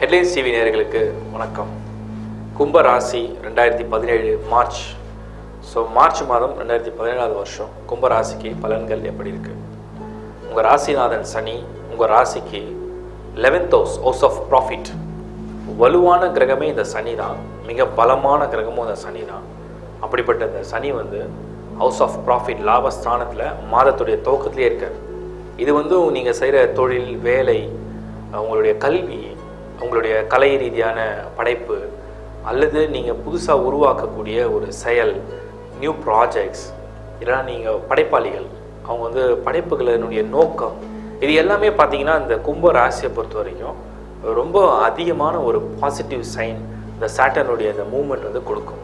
Headlines TV நேர்களுக்கு வணக்கம். கும்ப ராசி ரெண்டாயிரத்தி பதினேழு மார்ச். ஸோ மார்ச் மாதம் ரெண்டாயிரத்தி பதினேழாவது வருஷம். கும்ப ராசிக்கு பலன்கள் எப்படி இருக்கு? உங்கள் ராசிநாதன் சனி உங்கள் ராசிக்கு eleventh house house of profit வலுவான கிரகமே இந்த சனி தான். மிக பலமான கிரகமும் இந்த சனி தான். அப்படிப்பட்ட இந்த சனி வந்து ஹவுஸ் ஆஃப் ப்ராஃபிட் லாபஸ்தானத்தில் மாதத்துடைய துவக்கத்திலே இருக்கார். இது வந்து நீங்கள் செய்கிற தொழில் வேலை உங்களுடைய கல்வி உங்களுடைய கலை ரீதியான படைப்பு அல்லது நீங்கள் புதுசாக உருவாக்கக்கூடிய ஒரு செயல் நியூ ப்ராஜெக்ட்ஸ் இல்லைனா நீங்கள் படைப்பாளிகள் அவங்க வந்து படைப்புகளினுடைய நோக்கம் இது எல்லாமே பார்த்தீங்கன்னா இந்த கும்ப ராசியை பொறுத்த வரைக்கும் ரொம்ப அதிகமான ஒரு பாசிட்டிவ் சைன் இந்த சாட்டனுடைய அந்த மூமெண்ட் வந்து கொடுக்கும்.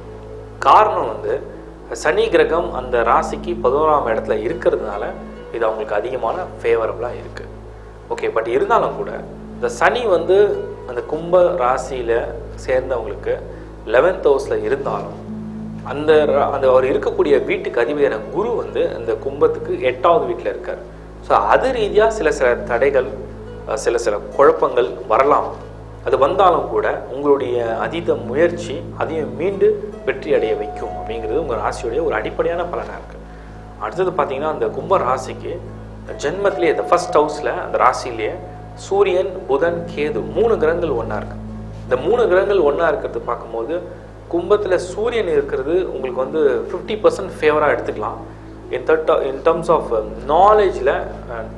காரணம் வந்து சனி கிரகம் அந்த ராசிக்கு பதினோராம் இடத்துல இருக்கிறதுனால இது அவங்களுக்கு அதிகமான ஃபேவரபுளாக இருக்குது ஓகே பட் இருந்தாலும் கூட இந்த சனி வந்து அந்த கும்ப ராசியில் சேர்ந்தவங்களுக்கு லெவன்த் ஹவுஸில் இருந்தாலும் அந்த அந்த அவர் இருக்கக்கூடிய வீட்டுக்கு அதிபதியான குரு வந்து அந்த கும்பத்துக்கு எட்டாவது வீட்டில் இருக்கார். ஸோ அது ரீதியாக சில சில தடைகள் சில சில குழப்பங்கள் வரலாம். அது வந்தாலும் கூட உங்களுடைய அதீத முயற்சி அதையும் மீண்டு வெற்றி அடைய வைக்கும் அப்படிங்கிறது உங்கள் ராசியுடைய ஒரு அடிப்படையான பலனாக இருக்குது அடுத்தது பார்த்தீங்கன்னா அந்த கும்ப ராசிக்கு ஜென்மத்திலேயே இந்த ஃபஸ்ட் ஹவுஸில் அந்த ராசியிலேயே சூரியன் புதன் கேது மூணு கிரகங்கள் ஒன்றா இருக்கு. இந்த மூணு கிரகங்கள் ஒன்றா இருக்கிறது பார்க்கும்போது கும்பத்தில் சூரியன் இருக்கிறது உங்களுக்கு வந்து ஃபிஃப்டி பர்சன்ட் ஃபேவராக எடுத்துக்கலாம். In that in terms of நாலேஜில்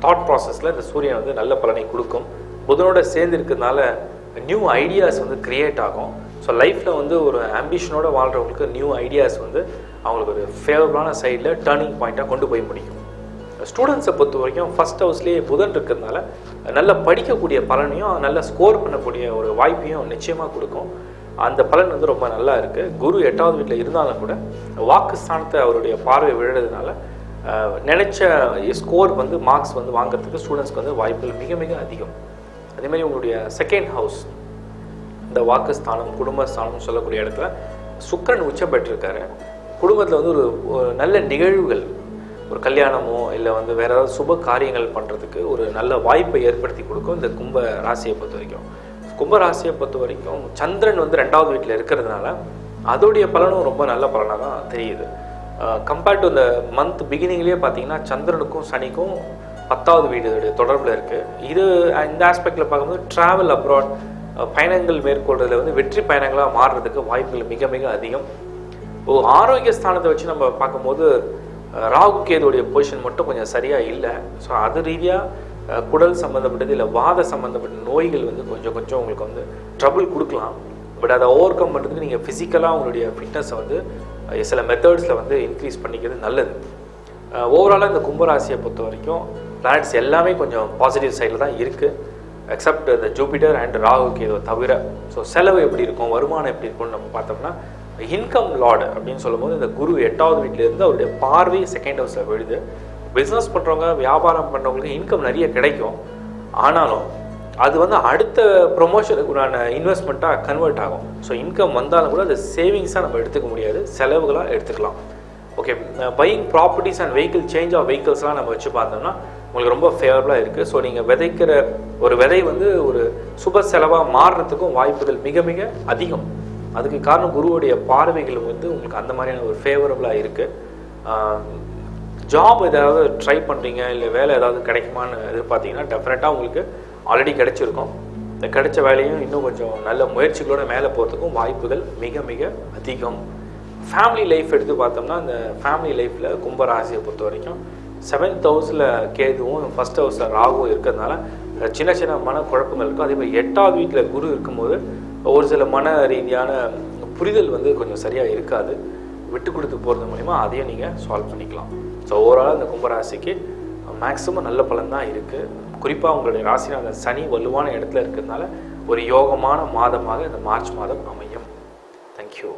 thought ப்ராசஸில் இந்த சூரியன் வந்து நல்ல பலனை கொடுக்கும். புதனோட சேர்ந்து இருக்கிறதுனால நியூ ஐடியாஸ் வந்து கிரியேட் ஆகும். ஸோ லைஃப்பில் வந்து ஒரு ஆம்பிஷனோட வாழ்கிறவங்களுக்கு நியூ ஐடியாஸ் வந்து அவங்களுக்கு ஒரு ஃபேவரபுளான சைடில் டேர்னிங் பாயிண்ட்டாக கொண்டு போய் முடியும். ஸ்டூடெண்ட்ஸை பொறுத்த வரைக்கும் ஃபஸ்ட் ஹவுஸ்லேயே புதன் இருக்கிறதுனால நல்லா படிக்கக்கூடிய பலனையும் நல்ல ஸ்கோர் பண்ணக்கூடிய ஒரு வாய்ப்பையும் நிச்சயமாக கொடுக்கும். அந்த பலன் வந்து ரொம்ப நல்லா இருக்குது குரு எட்டாவது வீட்டில் இருந்தாலும் கூட வாக்கு ஸ்தானத்தை அவருடைய பார்வை விழுறதுனால நினைச்ச ஸ்கோர் வந்து மார்க்ஸ் வந்து வாங்குறதுக்கு ஸ்டூடெண்ட்ஸ்க்கு வந்து வாய்ப்புகள் மிக மிக அதிகம். அதேமாதிரி உங்களுடைய செகண்ட் ஹவுஸ் இந்த வாக்குஸ்தானம் குடும்பஸ்தானம் சொல்லக்கூடிய இடத்துல சுக்கிரன் உச்சம் பெற்றிருக்காரு. குடும்பத்தில் வந்து ஒரு நல்ல நிகழ்வுகள் ஒரு கல்யாணமோ இல்லை வந்து வேற ஏதாவது சுப காரியங்கள் பண்ணுறதுக்கு ஒரு நல்ல வாய்ப்பை ஏற்படுத்தி கொடுக்கும் இந்த கும்ப ராசியை பொறுத்த வரைக்கும் கும்ப ராசியை பொறுத்த வரைக்கும் சந்திரன் வந்து ரெண்டாவது வீட்டில் இருக்கிறதுனால அதோடைய பலனும் ரொம்ப நல்ல பலனாக தான் தெரியுது. கம்பேர்ட் டு இந்த மந்த் பிகினிங்லேயே பார்த்தீங்கன்னா சந்திரனுக்கும் சனிக்கும் பத்தாவது வீடு தொடர்பில் இருக்குது இது இந்த ஆஸ்பெக்டில் பார்க்கும்போது ட்ராவல் அப்ராட் பயணங்கள் மேற்கொள்றதுல வந்து வெற்றி பயணங்களாக மாறுறதுக்கு வாய்ப்புகள் மிக மிக அதிகம். ஓ ஆரோக்கிய ஸ்தானத்தை வச்சு நம்ம பார்க்கும்போது ராகு கேதுடைய பொசிஷன் மட்டும் கொஞ்சம் சரியாக இல்லை. ஸோ அது ரீதியாக குடல் சம்மந்தப்பட்டது இல்லை வாத சம்மந்தப்பட்ட நோய்கள் வந்து கொஞ்சம் கொஞ்சம் உங்களுக்கு வந்து ட்ரபிள் கொடுக்கலாம். பட் அதை ஓவர் கம் பண்ணுறதுக்கு நீங்கள் ஃபிசிக்கலாக உங்களுடைய ஃபிட்னஸை வந்து சில மெத்தட்ஸில் வந்து இன்க்ரீஸ் பண்ணிக்கிறது நல்லது. ஓவராலாக இந்த கும்பராசியை பொறுத்த வரைக்கும் பிளானட்ஸ் எல்லாமே கொஞ்சம் பாசிட்டிவ் சைடில் தான் இருக்குது எக்ஸப்ட் இந்த ஜூபிட்டர் அண்ட் ராகு கேது தவிர ஸோ செலவு எப்படி இருக்கும் வருமானம் எப்படி இருக்கும்னு நம்ம பார்த்தோம்னா இன்கம் லார்டு அப்படின்னு சொல்லும்போது இந்த குரு எட்டாவது வீட்டிலேருந்து அவருடைய பார்வை செகண்ட் ஹவுஸில் விழுது பிஸ்னஸ் பண்ணுறவங்க வியாபாரம் பண்ணுறவங்களுக்கு இன்கம் நிறைய கிடைக்கும். ஆனாலும் அது வந்து அடுத்த ப்ரொமோஷனுக்கு உண்டான இன்வெஸ்ட்மெண்ட்டாக கன்வெர்ட் ஆகும். ஸோ இன்கம் வந்தாலும் கூட அது சேவிங்ஸாக நம்ம எடுத்துக்க முடியாது. செலவுகளாக எடுத்துக்கலாம். Okay buying properties and vehicle change of வெஹிக்கிள்ஸ்லாம் நம்ம வச்சு பார்த்தோம்னா உங்களுக்கு ரொம்ப ஃபேவரபுளாக இருக்குது ஸோ நீங்கள் விதைக்கிற ஒரு விதை வந்து ஒரு சுப செலவாக மாறுறதுக்கும் வாய்ப்புகள் மிக மிக அதிகம். அதுக்கு காரணம் குருவுடைய பார்வைகள் வந்து உங்களுக்கு அந்த மாதிரியான ஒரு ஃபேவரபுளாக இருக்குது ஜாப் ஏதாவது ட்ரை பண்ணுறீங்க இல்லை வேலை ஏதாவது கிடைக்குமான்னு எதிர்பார்த்தீங்கன்னா டெஃபினட்டாக உங்களுக்கு ஆல்ரெடி கிடைச்சிருக்கும். இந்த கிடைச்ச வேலையும் இன்னும் கொஞ்சம் நல்ல முயற்சிகளோட மேலே போகிறதுக்கும் வாய்ப்புகள் மிக மிக அதிகம். ஃபேமிலி லைஃப் எடுத்து பார்த்தோம்னா இந்த ஃபேமிலி லைஃப்பில் கும்பராசியை பொறுத்த வரைக்கும் செவன்த் ஹவுஸில் கேதுவும் ஃபஸ்ட் ஹவுஸில் ராகுவும் இருக்கிறதுனால சின்ன சின்ன மன குழப்பங்கள் இருக்கும். அதே மாதிரி எட்டாவது வீட்டில் குரு இருக்கும்போது ஒரு சில மன ரீதியான புரிதல் வந்து கொஞ்சம் சரியாக இருக்காது. விட்டு கொடுத்து போகிறது மூலிமா அதையும் நீங்கள் சால்வ் பண்ணிக்கலாம். ஸோ ஓவரால் இந்த கும்பராசிக்கு மேக்ஸிமம் நல்ல பலன் தான் இருக்குது குறிப்பாக உங்களுடைய ராசிநாதன் சனி வலுவான இடத்துல இருக்கிறதுனால ஒரு யோகமான மாதமாக இந்த மார்ச் மாதம் அமையும். தேங்க்யூ